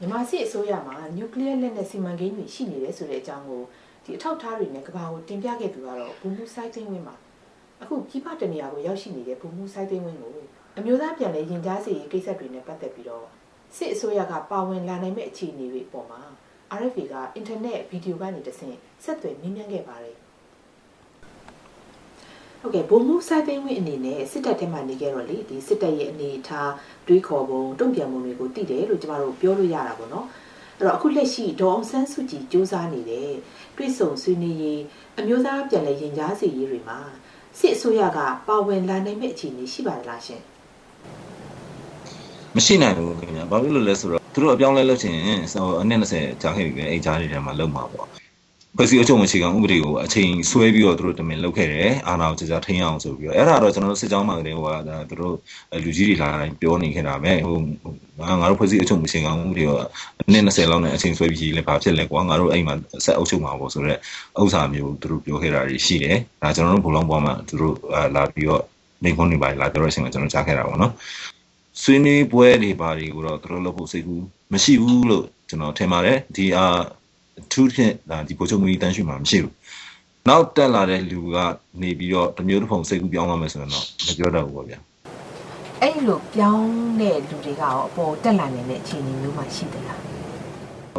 မြန်မာစစ်အစိုးရမှာနျူကလ িয়ার လက်နက်စီမံကိန်းတွေရှိနေတယ်ဆိုတဲ့အကြောင်းကိုဒီအထောက်အထားတွေနဲ့ကဘာကိုတင်ပြခဲ့သူကတော့ဘူမူဆိုင်သိန်းဝင်းပါအခုကြီးပတနေရာကိုရောက်ရှိနေတဲ့ဘူမူဆိုင်သိန်းဝင်းကိုအမျိုးသားပြန်လည်ရင်ကြားစေရေးကိစ္စတွေနဲ့ပတ်သက်ပြီးတော့စစ်အစိုးရကပါဝင်လာနိုင်မဲ့အခြေအနေတွေအပေါ်မှာ RFA ကအင်တာနက်ဗီဒီယိုကနေတဆင့်ဆက်သွယ်မြင်းမြန်းခဲ့ပါတယ် ဟုတ်ကဲ့ဘုံမှုစိုက်သိမ်းဝင်းအနေနဲ့စစ်တပ်ထဲမှာနေခဲ့တော့လေဒီစစ်တပ်ရဲ့အနေအထားတွေးခေါ်ပုံတုံ့ပြန်ပုံတွေကိုသိတယ်လို့ကျမတို့ပြောလို့ရတာပေါ့နော်အဲ့တော့အခုလက်ရှိဒေါအောင်ဆန်းစုကြည်စူးစမ်းနေတဲ့တွေ့ဆုံဆွေးနွေးရေးအမျိုးသားပြန်လည်ရင်ကြားစေရေးတွေမှာစစ်အစိုးရကပါဝင်လာနိုင်မဲ့အခြေအနေရှိပါလားရှင်မရှိနိုင်ဘူးခင်ဗျာဘာဖြစ်လို့လဲဆိုတော့သူတို့အပြောင်းလဲလုပ်ချင်ဟိုအနည်း20ကြာခဲ့ပြီပဲအဲ့ကြားတွေထဲမှာလုံမှာပေါ့ ဖွဲ့စည်းအချုပ်မရှိကောင်ဥပဒေကိုအချိန်ဆွဲပြီးတော့သူတို့တမင်လုပ်ခဲ့တယ်အာဏာကိုကြာကြာထိန်းအောင်ဆိုပြီးတော့အဲ့ဒါတော့ကျွန်တော်တို့စစ်ကြောင်းမှာကလေးဟိုကဒါသူတို့လူကြီးတွေလာတိုင်းပြောနေခဲ့တာပဲဟိုငါတို့ဖွဲ့စည်းအချုပ်မရှိကောင်ဥပဒေကအနည်း20လောက်နဲ့အချိန်ဆွဲပြီးလဲဘာဖြစ်လဲကွာငါတို့အဲ့မှာဆက်အုပ်ချုပ်မှာပေါ့ဆိုတော့ဥစ္စာမျိုးသူတို့ပြောခဲ့တာတွေရှိတယ်ဒါကျွန်တော်တို့ဘုံလုံးပေါ်မှာသူတို့လာပြီးတော့နေခွန်းနေပါလာပြောတဲ့အချိန်မှာကျွန်တော်ကြားခဲ့တာပေါ့နော်ဆွေးနွေးပွဲတွေဘာတွေကိုတော့သူတို့လုပ်ဖို့စိတ်ကူးမရှိဘူးလို့ကျွန်တော်ထင်ပါတယ်ဒီအား အထူးဖြင့်ဒါဒီပိုချုပ်မူကြီးတန်းရွှေမှာမရှိဘူးနောက်တက်လာတဲ့လူကနေပြီးတော့တမျိုးတစ်ဖုံစိတ်ကူးပြောင်းသွားမယ်ဆိုရင်တော့မပြောတတ်ဘူးပေါ့ဗျာအဲ့လိုပြောင်းတဲ့လူတွေကရောအပေါ်တက်လာနေတဲ့အခြေအနေမျိုးမှရှိသလား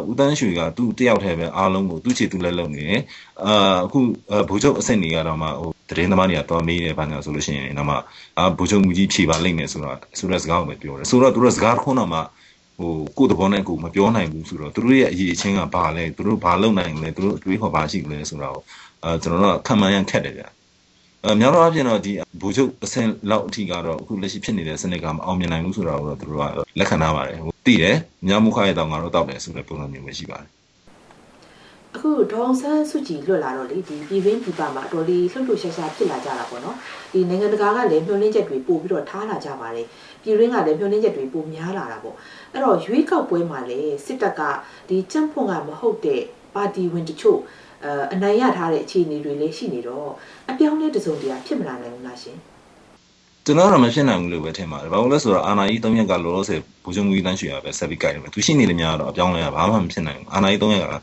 ဦးတန်းရွှေကသူ့တယောက်တည်းပဲအားလုံးကိုသူ့ချေသူလက်လုံနေတယ်အာအခုဘိုးချုပ်အဆင့်တွေကတော့မှဟိုတရင်သမားတွေကတော်မေးတယ်ဘာညာဆိုလို့ရှိရင်တော့မှအာဘိုးချုပ်မူကြီးဖြေပါလိမ့်မယ်ဆိုတော့ဆိုတဲ့စကားကိုပဲပြောတယ်ဆိုတော့သူတို့စကားခုနကမှ ဟိုကိုယ့်သဘောနဲ့ကိုယ်မပြောနိုင်ဘူးဆိုတော့သူတို့ရဲ့အရေးအချင်းကဘာလဲသူတို့ဘာလုပ်နိုင်လဲသူတို့အတွေးခေါ်ဘာရှိလဲဆိုတော့အဲကျွန်တော်တို့ခံမှန်းရန်ခက်တယ်ဗျာအဲများသောအားဖြင့်တော့ဒီဘူချုပ်အဆင့်လောက်အထိကတော့အခုလက်ရှိဖြစ်နေတဲ့စနစ်ကမအောင်မြင်နိုင်ဘူးဆိုတော့သူတို့ကလက်ခံထားပါတယ်ဟိုသိတယ်ညမုခရဲ့တောင်ကတော့တောက်တယ်ဆိုတဲ့ပုံစံမျိုးပဲရှိပါတယ် အခုဒေါအောင်ဆန်းစုကြည်လွတ်လာတော့လေဒီပြည်ရင်းပြည်ပမှာအတော်လေးလှုပ်လှုပ်ရှားရှားဖြစ်လာကြတာပေါ့နော်ဒီနိုင်ငံတကာကလည်းမျှော်လင့်ချက်တွေပို့ပြီးတော့ထားလာကြပါတယ်ပြည်ရင်းကလည်းမျှော်လင့်ချက်တွေပိုများလာတာပေါ့အဲ့တော့ရွေးကောက်ပွဲမှာလည်းစစ်တပ်ကဒီကြံ့ဖွန်ကမဟုတ်တဲ့ပါတီဝင်တချို့အအနိုင်ရထားတဲ့အခြေအနေတွေလည်းရှိနေတော့အပြောင်းလဲတစ်စုံတရာဖြစ်မလာနိုင်ဘူးလားရှင်ကျွန်တော်တော့မဖြစ်နိုင်ဘူးလို့ပဲထင်ပါတယ်။ဘာလို့လဲဆိုတော့အာနာကြီး၃ရက်ကလောလောဆယ်ဘူဂျုံမူကြီးတန်းရွှေရပဲဆက်ပြီးကြိုက်တယ်ပဲ။သူရှိနေလည်းများတော့အပြောင်းလဲကဘာမှမဖြစ်နိုင်ဘူး။အာနာကြီး၃ရက်က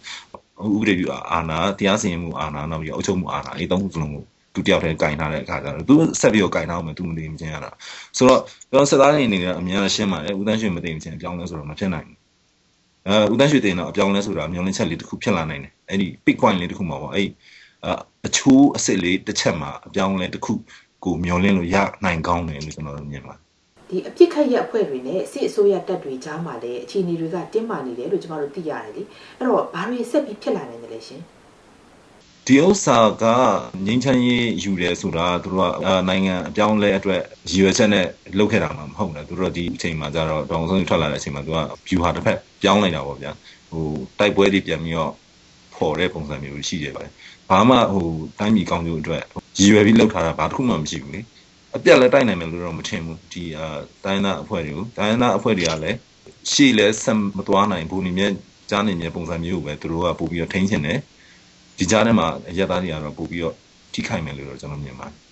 ဥပဒေပြုအာနာတရားစီရင်မှုအာနာနောက်ပြီးအုပ်ချုပ်မှုအာနာအဲ့သုံးခုစလုံးကိုသူတယောက်တည်းကင်ထားတဲ့အခါကျတော့သူဆက်ပြီးတော့ကင်ထားအောင်မယ်သူမသိမချင်းရတာ။ဆိုတော့ကျွန်တော်စစ်သားတွေအနေနဲ့အများကြီးရှင်းပါတယ်။ဦးတန်းရွှေမသိမချင်းအပြောင်းလဲဆိုတော့မဖြစ်နိုင်ဘူး။အဲဦးတန်းရွှေတင်တော့အပြောင်းလဲဆိုတာမျိုးလင်းချက်လေးတစ်ခုဖြစ်လာနိုင်တယ်။အဲ့ဒီ big point လေးတစ်ခုမှာပေါ့အဲ့အချိုးအစ်စ်လေးတစ်ချက်မှာအပြောင်းလဲတစ်ခုကိုမျောလင်းလို့ရနိုင်ကောင်းတယ်လို့ကျွန်တော်တို့မြင်ပါတယ် ဒီအပြစ်ခတ်ရက်အဖွဲ့တွေနဲ့စစ်အစိုးရတပ်တွေကြားမှာလည်းအခြေအနေတွေကတင်းမာနေတယ်လို့ကျွန်တော်တို့သိရတယ်လေအဲ့တော့ဘာတွေဆက်ပြီးဖြစ်လာနိုင်တယ်လဲရှင်ဒီဥစ္စာကငင်းချမ်းရေးယူတယ်ဆိုတာသူတို့ကအာနိုင်ငံအပြောင်းလဲအတွက်ရည်ရွယ်ချက်နဲ့လုပ်ခဲ့တာမှမဟုတ်ဘူးသူတို့ဒီအချိန်မှာကျတော့တောင်ဆုံးထွက်လာတဲ့အချိန်မှာသူက view ဟာတစ်ဖက်ပြောင်းလိုက်တာပေါ့ဗျာဟိုတိုက်ပွဲတွေပြန်ပြီးတော့ဖော်တဲ့ပုံစံမျိုးရှိတယ်ပါတယ်ဘာမှဟိုတိုင်းပြည်ကောင်းကျိုးအတွက်ရည်ရွယ်ပြီးလုပ်ထားတာဘာတစ်ခုမှမရှိဘူးလေ အပြက်လည်းတိုက်နိုင်မယ်လို့တော့မထင်ဘူးဒီအာတိုင်းသားအဖွဲ့တွေကိုတိုင်းသားအဖွဲ့တွေကလည်းရှေ့လဲဆက်မသွားနိုင်ဘူးနေမြဲကြားနေမြဲပုံစံမျိုးကိုပဲသူတို့ကပို့ပြီးတော့ထိန်းချင်တယ်ဒီကြားထဲမှာအရက်သားတွေကတော့ပို့ပြီးတော့ထိခိုက်မယ်လို့တော့ကျွန်တော်မြင်ပါတယ်